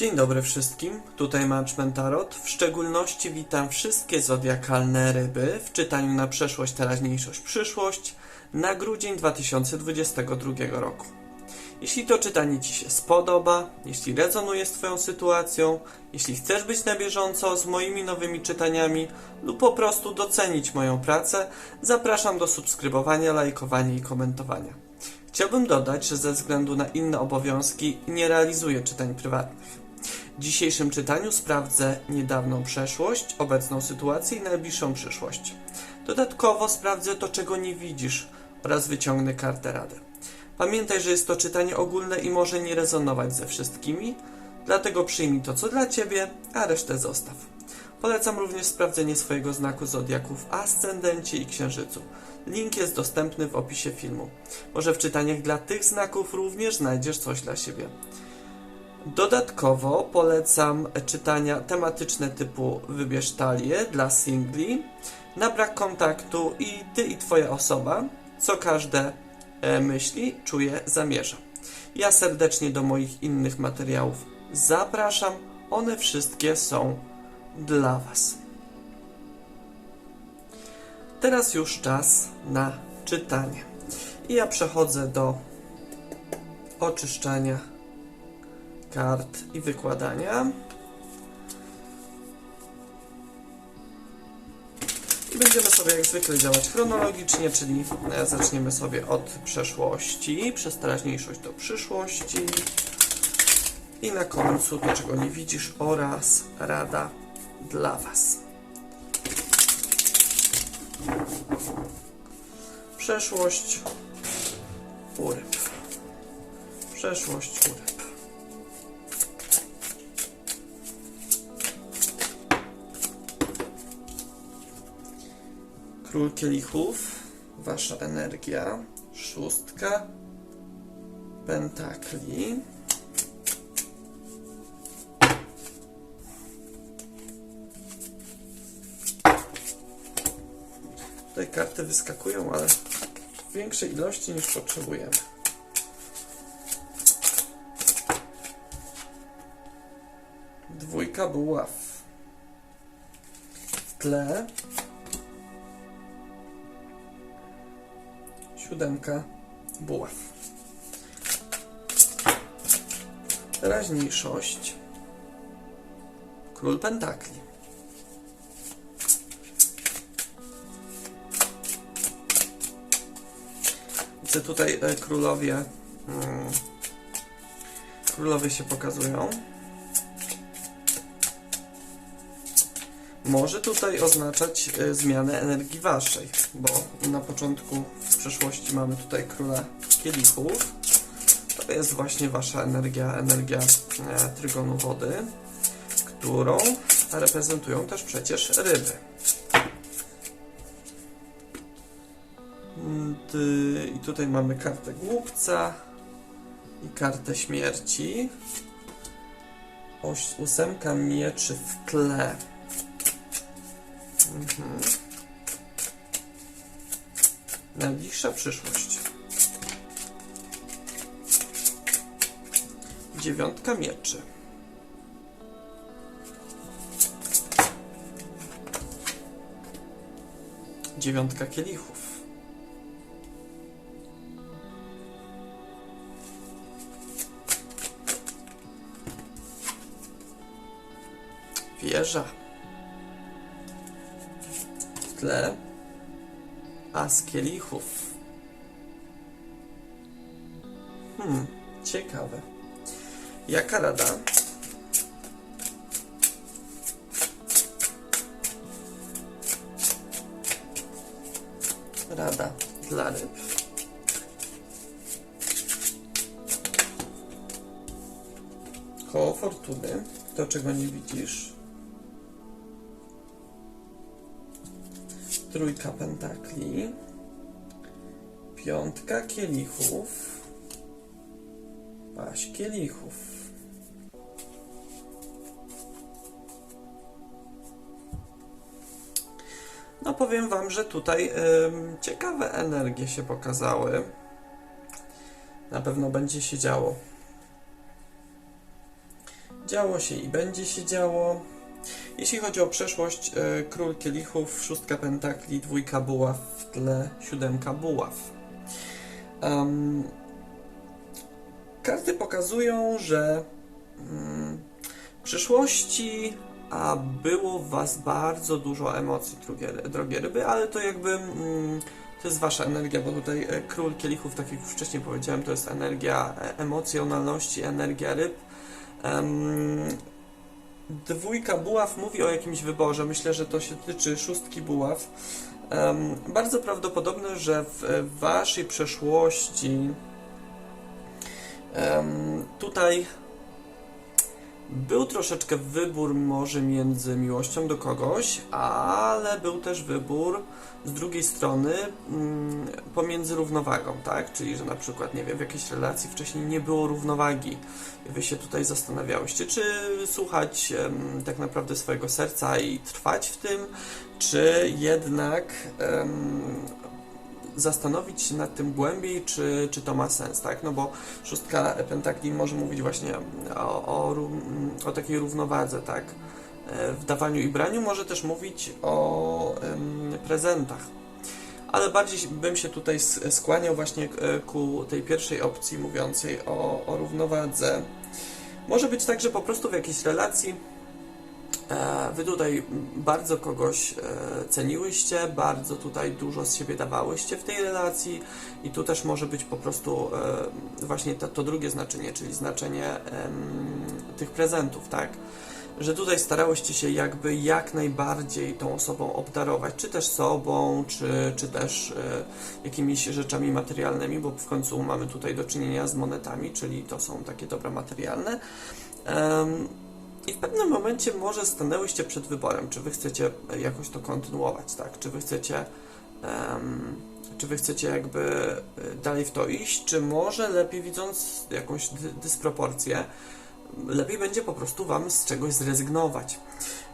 Dzień dobry wszystkim, tutaj Management Tarot. W szczególności witam wszystkie zodiakalne ryby w czytaniu na przeszłość, teraźniejszość, przyszłość na grudzień 2022 roku. Jeśli to czytanie Ci się spodoba, jeśli rezonuje z Twoją sytuacją, jeśli chcesz być na bieżąco z moimi nowymi czytaniami lub po prostu docenić moją pracę, zapraszam do subskrybowania, lajkowania i komentowania. Chciałbym dodać, że ze względu na inne obowiązki nie realizuję czytań prywatnych. W dzisiejszym czytaniu sprawdzę niedawną przeszłość, obecną sytuację i najbliższą przyszłość. Dodatkowo sprawdzę to, czego nie widzisz oraz wyciągnę kartę rady. Pamiętaj, że jest to czytanie ogólne i może nie rezonować ze wszystkimi, dlatego przyjmij to, co dla Ciebie, a resztę zostaw. Polecam również sprawdzenie swojego znaku zodiaku w ascendencie i księżycu. Link jest dostępny w opisie filmu. Może w czytaniach dla tych znaków również znajdziesz coś dla siebie. Dodatkowo polecam czytania tematyczne typu Wybierz talię dla singli, na brak kontaktu i ty i twoja osoba, co każde e, myśli, czuje, zamierza. Ja serdecznie do moich innych materiałów zapraszam. One wszystkie są dla Was. Teraz już czas na czytanie. I ja przechodzę do oczyszczania kart i wykładania. I będziemy sobie jak zwykle działać chronologicznie, czyli e, zaczniemy sobie od przeszłości, przez teraźniejszość do przyszłości i na końcu to, czego nie widzisz oraz rada dla Was. Przeszłość u ryb. Przeszłość u Król kielichów, wasza energia, szóstka pentakli. Tutaj karty wyskakują, ale w większej ilości niż potrzebujemy. Dwójka buław. W tle siódemka buław. Teraźniejszość. Król pentakli. Widzę tutaj e, królowie. mm, Królowie się pokazują. Może tutaj oznaczać e, zmianę energii waszej, bo na początku w przeszłości mamy tutaj króla kielichów. To jest właśnie wasza energia, energia e, trygonu wody, którą reprezentują też przecież ryby. Mm, I tutaj mamy kartę głupca i kartę śmierci. Oś, ósemka mieczy w tle. Mhm. Najbliższa przyszłość. Dziewiątka mieczy. Dziewiątka kielichów. Wieża. Tle as kielichów. Hmm, ciekawe. Jaka rada? Rada dla ryb. Koło fortuny. To, czego nie widzisz. Trójka pentakli. Piątka kielichów. Paść kielichów. No powiem wam, że tutaj ym, ciekawe energie się pokazały. Na pewno będzie się działo. działo się i będzie się działo. Jeśli chodzi o przeszłość, e, król kielichów, szóstka pentakli, dwójka buław w tle, siódemka buław. Em, karty pokazują, że mm, w przeszłości a było w Was bardzo dużo emocji, drogie, drogie ryby, ale to jakby mm, to jest Wasza energia, bo tutaj e, król kielichów, tak jak już wcześniej powiedziałem, to jest energia e, emocjonalności, energia ryb. Em, Dwójka buław mówi o jakimś wyborze. Myślę, że to się tyczy szóstki buław. Em, bardzo prawdopodobne, że w waszej przeszłości em, tutaj był troszeczkę wybór może między miłością do kogoś, ale był też wybór z drugiej strony mm, pomiędzy równowagą, tak? Czyli, że na przykład, nie wiem, w jakiejś relacji wcześniej nie było równowagi. Wy się tutaj zastanawiałyście, czy słuchać tak naprawdę swojego serca i trwać w tym, czy jednak zastanowić się nad tym głębiej, czy, czy to ma sens, tak? No bo szóstka pentakli może mówić właśnie o, o, o takiej równowadze, tak? E, W dawaniu i braniu może też mówić o prezentach. Ale bardziej bym się tutaj skłaniał właśnie ku tej pierwszej opcji mówiącej o, o równowadze. Może być tak, że po prostu w jakiejś relacji wy tutaj bardzo kogoś e, ceniłyście, bardzo tutaj dużo z siebie dawałyście w tej relacji i tu też może być po prostu e, właśnie to, to drugie znaczenie, czyli znaczenie tych prezentów, tak? Że tutaj starałyście się jakby jak najbardziej tą osobą obdarować, czy też sobą, czy, czy też e, jakimiś rzeczami materialnymi, bo w końcu mamy tutaj do czynienia z monetami, czyli to są takie dobra materialne. I w pewnym momencie może stanęłyście przed wyborem, czy wy chcecie jakoś to kontynuować, tak? Czy wy chcecie, em, czy wy chcecie jakby e, dalej w to iść, czy może lepiej widząc jakąś dy dysproporcję, lepiej będzie po prostu wam z czegoś zrezygnować.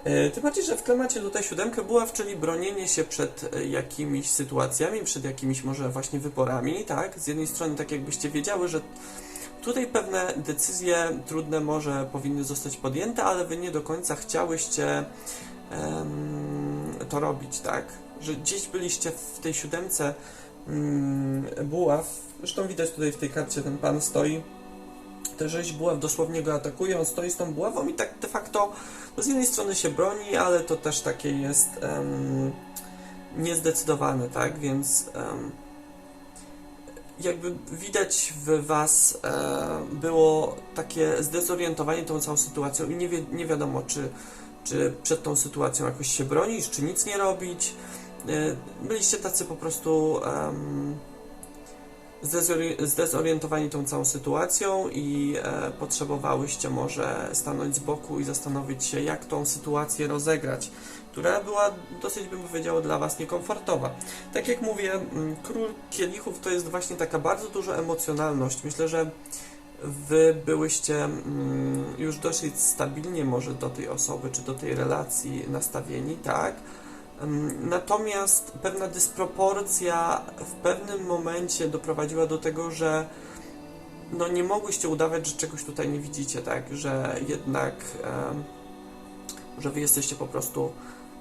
E, Tym bardziej, że w klimacie tutaj siódemkę buław, czyli bronienie się przed e, jakimiś sytuacjami, przed jakimiś może właśnie wyborami, tak? Z jednej strony tak jakbyście wiedziały, że Tutaj pewne decyzje trudne może powinny zostać podjęte, ale wy nie do końca chciałyście em, to robić, tak? Że gdzieś byliście w tej siódemce mm, buław. Zresztą widać tutaj w tej karcie ten pan stoi. Te sześć buław dosłownie go atakuje, on stoi z tą buławą i tak de facto no z jednej strony się broni, ale to też takie jest em, niezdecydowane, tak? Więc em, jakby widać w Was e, było takie zdezorientowanie tą całą sytuacją i nie, wi nie wiadomo, czy, czy przed tą sytuacją jakoś się bronić, czy nic nie robić. E, byliście tacy po prostu zdezorientowani tą całą sytuacją i e, potrzebowałyście może stanąć z boku i zastanowić się, jak tą sytuację rozegrać, która była dosyć, bym powiedział, dla Was niekomfortowa. Tak jak mówię, król kielichów to jest właśnie taka bardzo duża emocjonalność. Myślę, że Wy byłyście już dosyć stabilnie może do tej osoby czy do tej relacji nastawieni, tak? Natomiast pewna dysproporcja w pewnym momencie doprowadziła do tego, że no nie mogłyście udawać, że czegoś tutaj nie widzicie, tak? Że jednak, że wy jesteście po prostu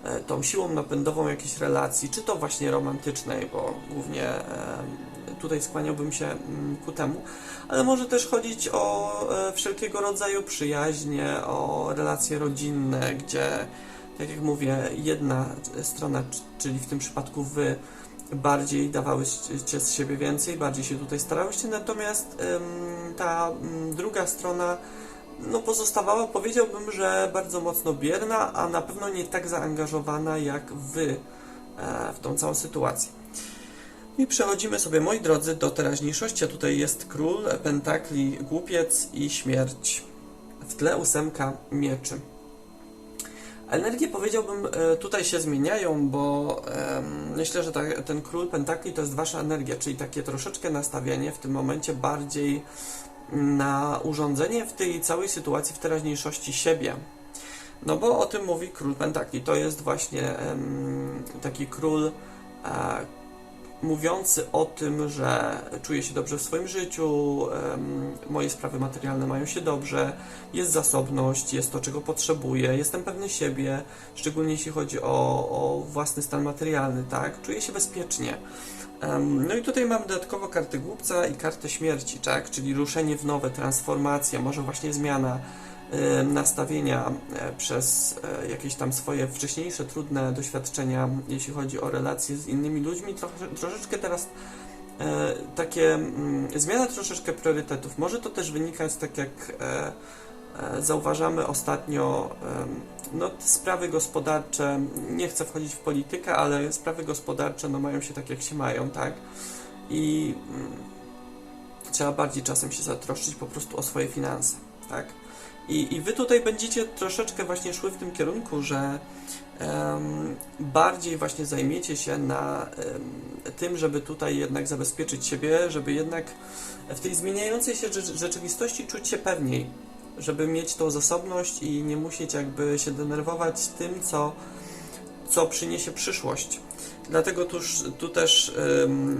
e, tą siłą napędową jakiejś relacji, czy to właśnie romantycznej, bo głównie tutaj skłaniałbym się mm, ku temu, ale może też chodzić o e, wszelkiego rodzaju przyjaźnie, o relacje rodzinne, gdzie tak jak mówię, jedna strona, czyli w tym przypadku wy, bardziej dawałyście z siebie więcej, bardziej się tutaj starałyście, natomiast ta druga strona no, pozostawała, powiedziałbym, że bardzo mocno bierna, a na pewno nie tak zaangażowana jak wy e, w tą całą sytuację. I przechodzimy sobie, moi drodzy, do teraźniejszości. A tutaj jest król, pentakli, głupiec i śmierć. W tle ósemka mieczy. Energie powiedziałbym e, tutaj się zmieniają, bo myślę, że ten król pentakli to jest wasza energia, czyli takie troszeczkę nastawienie w tym momencie bardziej na urządzenie w tej całej sytuacji w teraźniejszości siebie. No bo o tym mówi król pentakli. To jest właśnie taki król, mówiący o tym, że czuję się dobrze w swoim życiu, moje sprawy materialne mają się dobrze, jest zasobność, jest to, czego potrzebuję, jestem pewny siebie, szczególnie jeśli chodzi o, o własny stan materialny, tak? Czuję się bezpiecznie. No i tutaj mamy dodatkowo kartę głupca i kartę śmierci, tak? Czyli ruszenie w nowe, transformacja, może właśnie zmiana nastawienia przez e, jakieś tam swoje wcześniejsze trudne doświadczenia, jeśli chodzi o relacje z innymi ludźmi, trochę, troszeczkę teraz e, takie mm, zmiana troszeczkę priorytetów. Może to też wynikać tak jak e, zauważamy ostatnio, no sprawy gospodarcze, nie chcę wchodzić w politykę, ale sprawy gospodarcze no mają się tak jak się mają, tak? I mm, trzeba bardziej czasem się zatroszczyć po prostu o swoje finanse, tak? I, I wy tutaj będziecie troszeczkę właśnie szły w tym kierunku, że em, bardziej właśnie zajmiecie się na em, tym, żeby tutaj jednak zabezpieczyć siebie, żeby jednak w tej zmieniającej się rze- rzeczywistości czuć się pewniej, żeby mieć tą zasobność i nie musieć jakby się denerwować tym, co, co przyniesie przyszłość. Dlatego tuż, tu też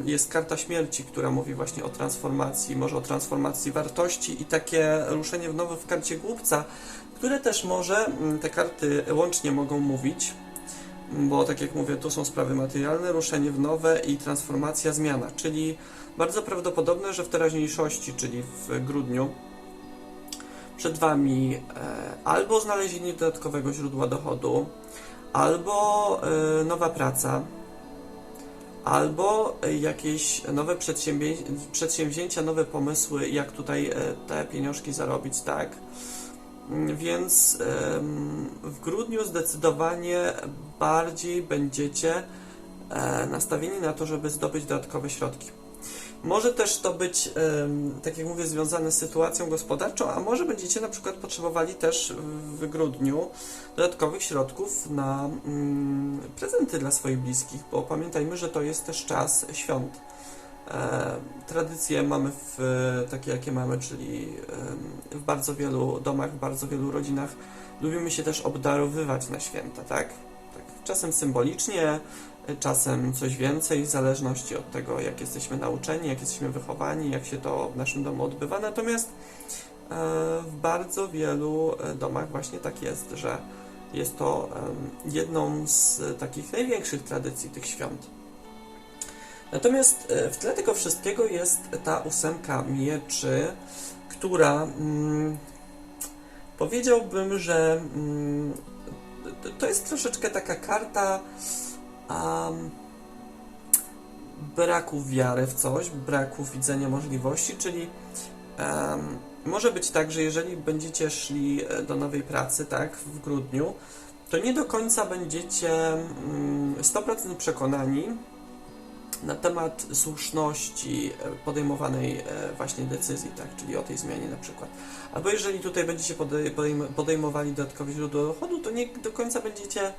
jest karta śmierci, która mówi właśnie o transformacji, może o transformacji wartości i takie ruszenie w nowe w karcie głupca, które też może mm, te karty łącznie mogą mówić, bo tak jak mówię, tu są sprawy materialne, ruszenie w nowe i transformacja, zmiana, czyli bardzo prawdopodobne, że w teraźniejszości, czyli w grudniu, przed Wami e, albo znalezienie dodatkowego źródła dochodu, albo e, nowa praca, albo e, jakieś nowe przedsięwzię- przedsięwzięcia, nowe pomysły, jak tutaj e, te pieniążki zarobić, tak? Mm, Więc w grudniu zdecydowanie bardziej będziecie e, nastawieni na to, żeby zdobyć dodatkowe środki. Może też to być, tak jak mówię, związane z sytuacją gospodarczą, a może będziecie na przykład potrzebowali też w grudniu dodatkowych środków na mm, prezenty dla swoich bliskich, bo pamiętajmy, że to jest też czas świąt. E, tradycje mamy w, takie, jakie mamy, czyli w bardzo wielu domach, w bardzo wielu rodzinach lubimy się też obdarowywać na święta, tak? tak czasem symbolicznie, czasem coś więcej, w zależności od tego, jak jesteśmy nauczeni, jak jesteśmy wychowani, jak się to w naszym domu odbywa. Natomiast e, w bardzo wielu e, domach właśnie tak jest, że jest to jedną z takich największych tradycji tych świąt. Natomiast e, w tle tego wszystkiego jest ta ósemka mieczy, która mm, powiedziałbym, że mm, to jest troszeczkę taka karta um, braku wiary w coś, braku widzenia możliwości, czyli em, może być tak, że jeżeli będziecie szli e, do nowej pracy, tak, w grudniu, to nie do końca będziecie mm, 100% przekonani na temat słuszności e, podejmowanej e, właśnie decyzji, tak, czyli o tej zmianie na przykład. Albo jeżeli tutaj będziecie podej- podejm- podejmowali dodatkowe źródło dochodu, to nie do końca będziecie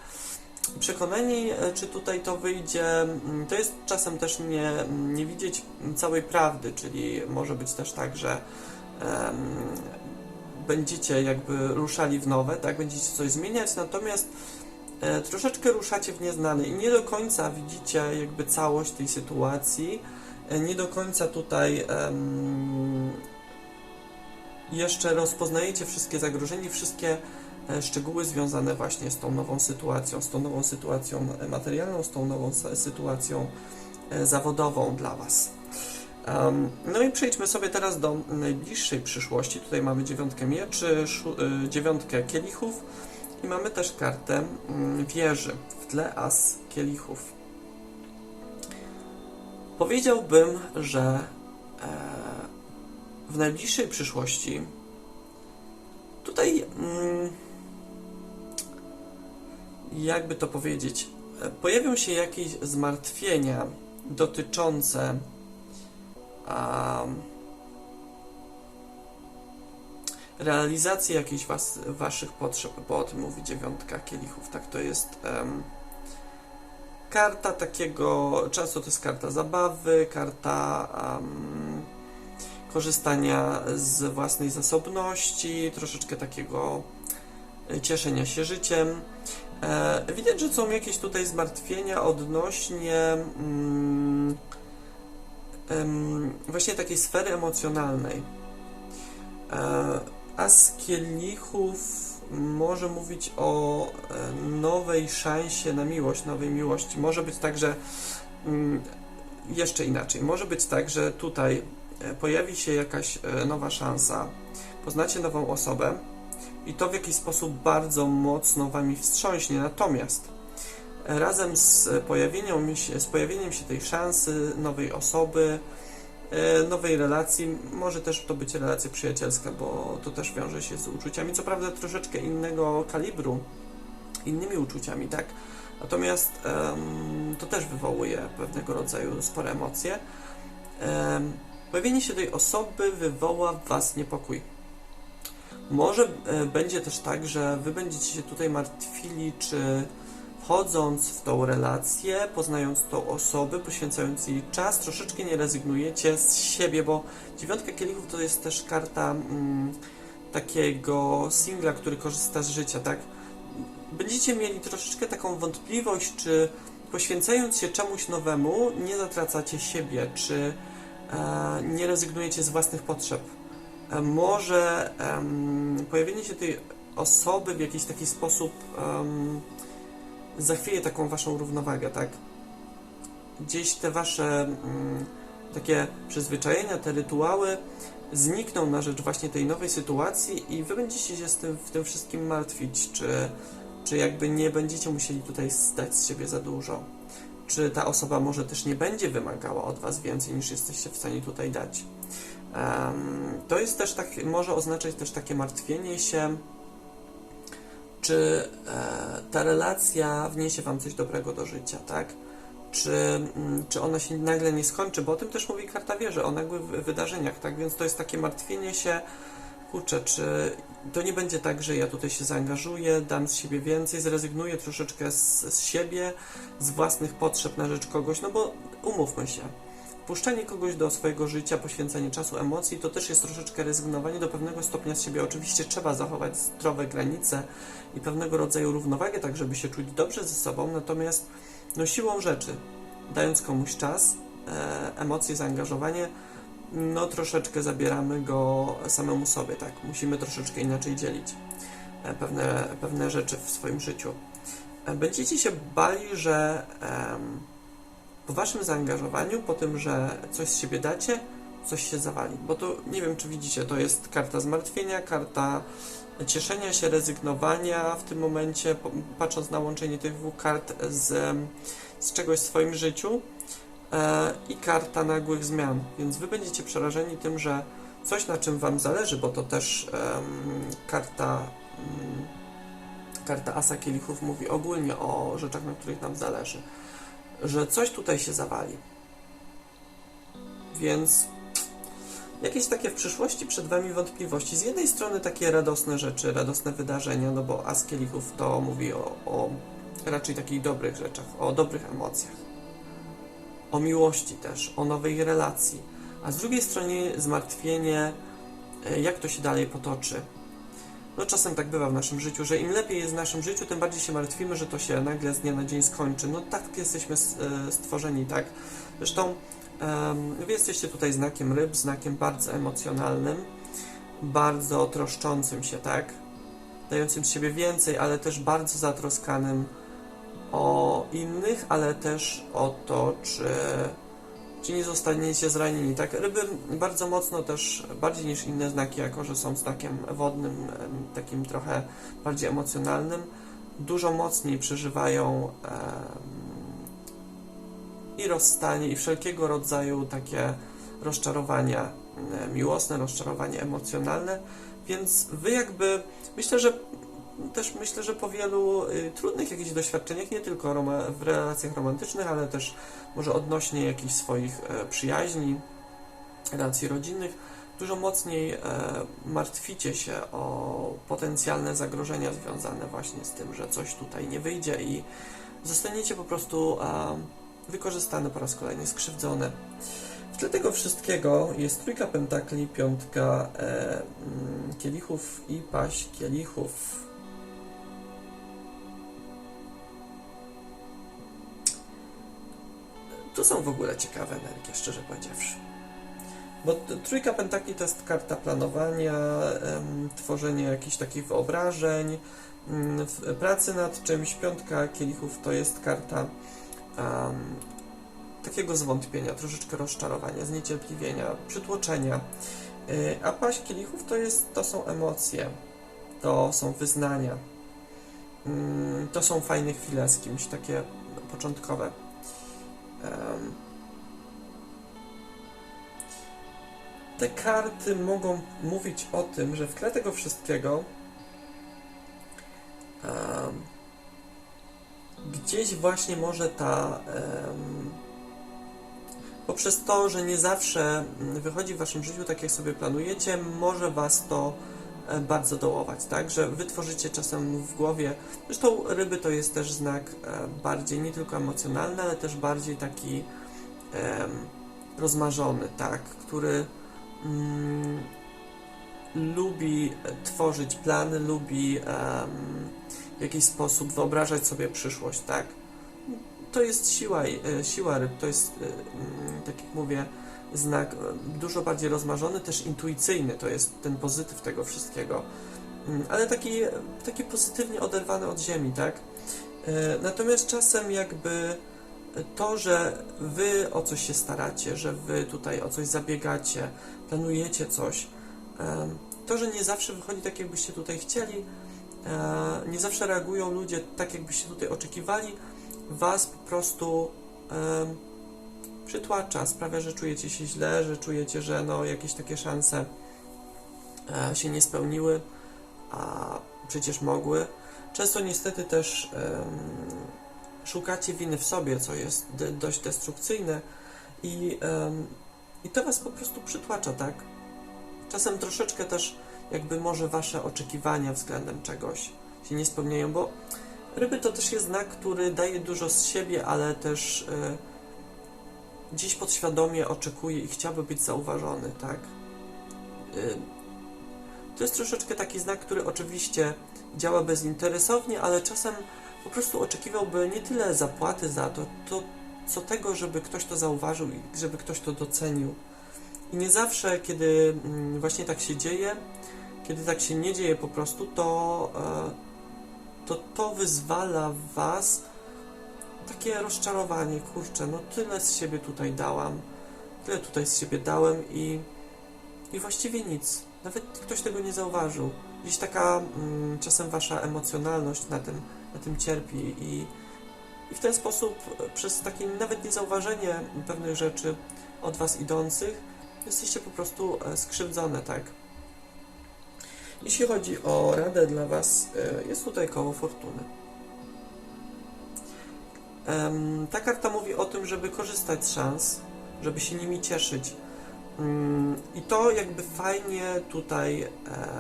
przekonani, e, czy tutaj to wyjdzie. Mm, To jest czasem też nie, nie widzieć całej prawdy, czyli może być też tak, że em, będziecie jakby ruszali w nowe, tak, będziecie coś zmieniać, natomiast e, troszeczkę ruszacie w nieznane i nie do końca widzicie jakby całość tej sytuacji, e, nie do końca tutaj em, jeszcze rozpoznajecie wszystkie zagrożenia, wszystkie szczegóły związane właśnie z tą nową sytuacją, z tą nową sytuacją e, materialną, z tą nową sytuacją e, zawodową dla Was. No i przejdźmy sobie teraz do najbliższej przyszłości. Tutaj mamy dziewiątkę mieczy, y, dziewiątkę kielichów i mamy też kartę wieży. W tle as kielichów. Powiedziałbym, że e, w najbliższej przyszłości tutaj jakby to powiedzieć, e, pojawią się jakieś zmartwienia dotyczące um, realizacji jakichś was, waszych potrzeb, bo o tym mówi dziewiątka kielichów, tak to jest em, karta takiego, często to jest karta zabawy, karta em, korzystania z własnej zasobności, troszeczkę takiego e, cieszenia się życiem. E, widać, że są jakieś tutaj zmartwienia odnośnie mm, właśnie takiej sfery emocjonalnej. E, As kielichów może mówić o e, nowej szansie na miłość, nowej miłości. Może być tak, że mm, jeszcze inaczej. Może być tak, że tutaj pojawi się jakaś nowa szansa, poznacie nową osobę i to w jakiś sposób bardzo mocno wami wstrząśnie. Natomiast razem z pojawieniem się, z pojawieniem się tej szansy, nowej osoby, e, nowej relacji, może też to być relacja przyjacielska, bo to też wiąże się z uczuciami, co prawda troszeczkę innego kalibru, innymi uczuciami, tak? Natomiast em, to też wywołuje pewnego rodzaju spore emocje. Em, pojawienie się tej osoby wywoła w Was niepokój. Może e, będzie też tak, że Wy będziecie się tutaj martwili, czy wchodząc w tą relację, poznając tą osobę, poświęcając jej czas, troszeczkę nie rezygnujecie z siebie, bo dziewiątka kielichów to jest też karta mm, takiego singla, który korzysta z życia, tak? Będziecie mieli troszeczkę taką wątpliwość, czy poświęcając się czemuś nowemu, nie zatracacie siebie, czy e, nie rezygnujecie z własnych potrzeb. E, może em, pojawienie się tej osoby w jakiś taki sposób em, zachwieje taką waszą równowagę, tak? Gdzieś te wasze mm, takie przyzwyczajenia, te rytuały znikną na rzecz właśnie tej nowej sytuacji i wy będziecie się z tym, w tym wszystkim martwić, czy, czy jakby nie będziecie musieli tutaj zdać z siebie za dużo. Czy ta osoba może też nie będzie wymagała od was więcej niż jesteście w stanie tutaj dać. To jest też tak, może oznaczać też takie martwienie się, czy e, ta relacja wniesie Wam coś dobrego do życia, tak? Czy, mm, czy ona się nagle nie skończy, bo o tym też mówi karta wieży, o nagłych wy- wydarzeniach, tak? Więc to jest takie martwienie się, kurczę, czy to nie będzie tak, że ja tutaj się zaangażuję, dam z siebie więcej, zrezygnuję troszeczkę z, z siebie, z własnych potrzeb na rzecz kogoś, no bo umówmy się, Wpuszczanie kogoś do swojego życia, poświęcanie czasu, emocji, to też jest troszeczkę rezygnowanie do pewnego stopnia z siebie. Oczywiście trzeba zachować zdrowe granice i pewnego rodzaju równowagę, tak żeby się czuć dobrze ze sobą, natomiast no siłą rzeczy, dając komuś czas, e, emocje, zaangażowanie, no troszeczkę zabieramy go samemu sobie, tak? Musimy troszeczkę inaczej dzielić e, pewne, pewne rzeczy w swoim życiu. E, Będziecie się bali, że em, po waszym zaangażowaniu, po tym, że coś z siebie dacie, coś się zawali. Bo to nie wiem, czy widzicie, to jest karta zmartwienia, karta cieszenia się, rezygnowania w tym momencie, patrząc na łączenie tych dwóch kart z, z czegoś w swoim życiu e, i karta nagłych zmian. Więc wy będziecie przerażeni tym, że coś na czym wam zależy, bo to też em, karta. mm, Karta Asa Kielichów mówi ogólnie o rzeczach, na których nam zależy że coś tutaj się zawali. Więc jakieś takie w przyszłości przed Wami wątpliwości. Z jednej strony takie radosne rzeczy, radosne wydarzenia, no bo As Kielichów to mówi o, o raczej takich dobrych rzeczach, o dobrych emocjach, o miłości też, o nowej relacji. A z drugiej strony zmartwienie, e, jak to się dalej potoczy. No czasem tak bywa w naszym życiu, że im lepiej jest w naszym życiu, tym bardziej się martwimy, że to się nagle z dnia na dzień skończy. No tak jesteśmy e, stworzeni, tak? Zresztą wy jesteście tutaj znakiem ryb, znakiem bardzo emocjonalnym, bardzo troszczącym się, tak? Dającym z siebie więcej, ale też bardzo zatroskanym o innych, ale też o to, czy, czy nie zostaniecie zranieni. Tak, ryby bardzo mocno też, bardziej niż inne znaki, jako że są znakiem wodnym, takim trochę bardziej emocjonalnym, dużo mocniej przeżywają i rozstanie, i wszelkiego rodzaju takie rozczarowania miłosne, rozczarowania emocjonalne, więc wy jakby, myślę, że też myślę, że po wielu y, trudnych jakichś doświadczeniach, nie tylko w relacjach romantycznych, ale też może odnośnie jakichś swoich e, przyjaźni, relacji rodzinnych, dużo mocniej e, martwicie się o potencjalne zagrożenia związane właśnie z tym, że coś tutaj nie wyjdzie i zostaniecie po prostu wykorzystane po raz kolejny, skrzywdzone. W tle tego wszystkiego jest trójka pentakli, piątka e, mm, kielichów i paść kielichów. Tu są w ogóle ciekawe energie, szczerze powiedziawszy. Bo trójka pentakli to jest karta planowania, em, tworzenia jakichś takich wyobrażeń, mm, pracy nad czymś. Piątka kielichów to jest karta takiego zwątpienia, troszeczkę rozczarowania, zniecierpliwienia, przytłoczenia. Y, A paść kielichów to, jest, to są emocje, to są wyznania, Mm, to są fajne chwile z kimś, takie początkowe. Em, Te karty mogą mówić o tym, że w tle tego wszystkiego em, gdzieś właśnie może ta em, poprzez to, że nie zawsze wychodzi w waszym życiu tak, jak sobie planujecie, może was to bardzo dołować, tak? Że wy tworzycie czasem w głowie, zresztą ryby to jest też znak e, bardziej nie tylko emocjonalny, ale też bardziej taki em, rozmarzony, tak? Który mm, lubi tworzyć plany, lubi em, w jakiś sposób wyobrażać sobie przyszłość, tak? To jest siła, e, siła ryb, to jest, e, mm, tak jak mówię, znak e, dużo bardziej rozmarzony, też intuicyjny, to jest ten pozytyw tego wszystkiego, Mm, ale taki, taki pozytywnie oderwany od ziemi, tak? E, Natomiast czasem jakby to, że wy o coś się staracie, że wy tutaj o coś zabiegacie, planujecie coś, to, że nie zawsze wychodzi tak, jakbyście tutaj chcieli, e, nie zawsze reagują ludzie tak, jakbyście tutaj oczekiwali, was po prostu przytłacza, sprawia, że czujecie się źle, że czujecie, że no, jakieś takie szanse e, się nie spełniły, a przecież mogły. Często niestety też em, szukacie winy w sobie, co jest dość destrukcyjne i, em, i to was po prostu przytłacza, tak? Czasem troszeczkę też jakby może wasze oczekiwania względem czegoś się nie spełniają, bo ryby to też jest znak, który daje dużo z siebie, ale też e, gdzieś podświadomie oczekuje i chciałby być zauważony, tak? Y, To jest troszeczkę taki znak, który oczywiście działa bezinteresownie, ale czasem po prostu oczekiwałby nie tyle zapłaty za to, to co tego, żeby ktoś to zauważył i żeby ktoś to docenił. I nie zawsze, kiedy mm, właśnie tak się dzieje, kiedy tak się nie dzieje po prostu, to e, to, to wyzwala Was takie rozczarowanie, kurczę, no tyle z siebie tutaj dałam, tyle tutaj z siebie dałem i, i właściwie nic. Nawet ktoś tego nie zauważył. Gdzieś taka mm, czasem Wasza emocjonalność na tym, na tym cierpi i, i w ten sposób e, przez takie nawet niezauważenie pewnych rzeczy od Was idących jesteście po prostu e, skrzywdzone, tak? Jeśli chodzi o radę dla Was, e, jest tutaj koło fortuny. Ta karta mówi o tym, żeby korzystać z szans, żeby się nimi cieszyć. Mm, I to jakby fajnie tutaj e,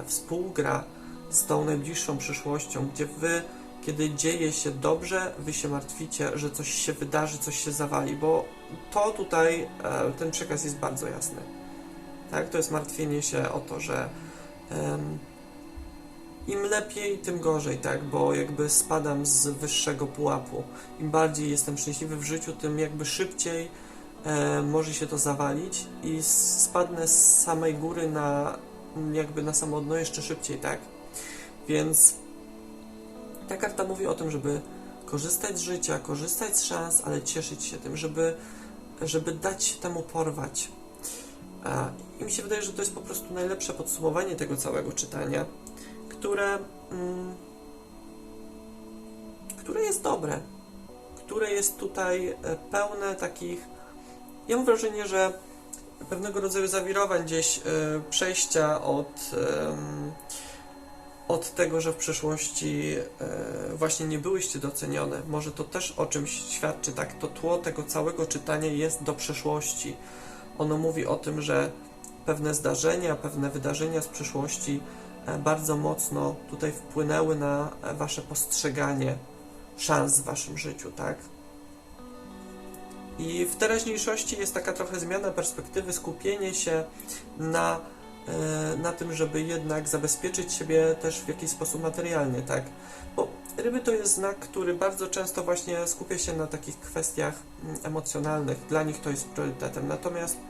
współgra z tą najbliższą przyszłością, gdzie Wy, kiedy dzieje się dobrze, Wy się martwicie, że coś się wydarzy, coś się zawali, bo to tutaj, e, ten przekaz jest bardzo jasny. Tak, to jest martwienie się o to, że im lepiej, tym gorzej, tak, bo jakby spadam z wyższego pułapu. Im bardziej jestem szczęśliwy w życiu, tym jakby szybciej e, może się to zawalić i spadnę z samej góry na jakby na samo dno jeszcze szybciej, tak? Więc ta karta mówi o tym, żeby korzystać z życia, korzystać z szans, ale cieszyć się tym, żeby, żeby dać się temu porwać. I mi się wydaje, że to jest po prostu najlepsze podsumowanie tego całego czytania, które, mm, które jest dobre, które jest tutaj e, pełne takich. Ja mam wrażenie, że pewnego rodzaju zawirowań gdzieś e, przejścia od, od tego, że w przeszłości e, właśnie nie byłyście docenione. Może to też o czymś świadczy, tak? To tło tego całego czytania jest do przeszłości. Ono mówi o tym, że pewne zdarzenia, pewne wydarzenia z przeszłości bardzo mocno tutaj wpłynęły na e, wasze postrzeganie szans w waszym życiu, tak? I w teraźniejszości jest taka trochę zmiana perspektywy, skupienie się na e, na tym, żeby jednak zabezpieczyć siebie też w jakiś sposób materialnie, tak? Bo ryby to jest znak, który bardzo często właśnie skupia się na takich kwestiach mm, emocjonalnych. Dla nich to jest priorytetem. Natomiast e,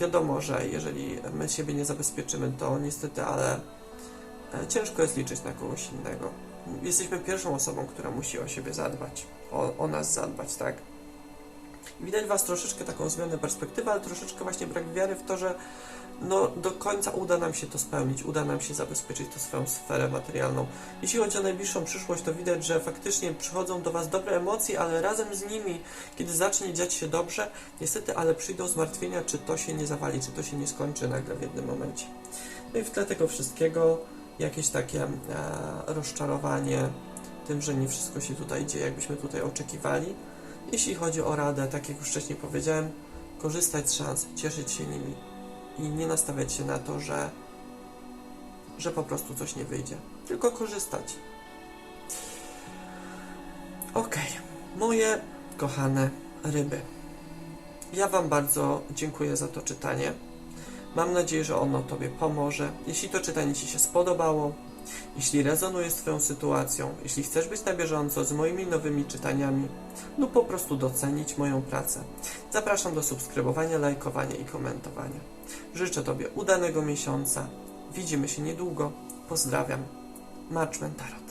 wiadomo, że jeżeli my siebie nie zabezpieczymy, to niestety, ale e, ciężko jest liczyć na kogoś innego. Jesteśmy pierwszą osobą, która musi o siebie zadbać, o, o nas zadbać, tak? Widać Was troszeczkę taką zmianę perspektywy, ale troszeczkę właśnie brak wiary w to, że no, do końca uda nam się to spełnić, uda nam się zabezpieczyć tę swoją sferę materialną. Jeśli chodzi o najbliższą przyszłość, to widać, że faktycznie przychodzą do Was dobre emocje, ale razem z nimi, kiedy zacznie dziać się dobrze, niestety, ale przyjdą zmartwienia, czy to się nie zawali, czy to się nie skończy nagle w jednym momencie. No i w tle tego wszystkiego jakieś takie e, rozczarowanie tym, że nie wszystko się tutaj dzieje, jakbyśmy tutaj oczekiwali. Jeśli chodzi o radę, tak jak już wcześniej powiedziałem, korzystać z szans, cieszyć się nimi i nie nastawiać się na to, że, że po prostu coś nie wyjdzie. Tylko korzystać. Okej, moje kochane ryby. Ja Wam bardzo dziękuję za to czytanie. Mam nadzieję, że ono Tobie pomoże. Jeśli to czytanie Ci się spodobało, jeśli rezonuje z Twoją sytuacją, jeśli chcesz być na bieżąco z moimi nowymi czytaniami, lub po prostu docenić moją pracę, zapraszam do subskrybowania, lajkowania i komentowania. Życzę Tobie udanego miesiąca. Widzimy się niedługo. Pozdrawiam. Marczmen Tarot.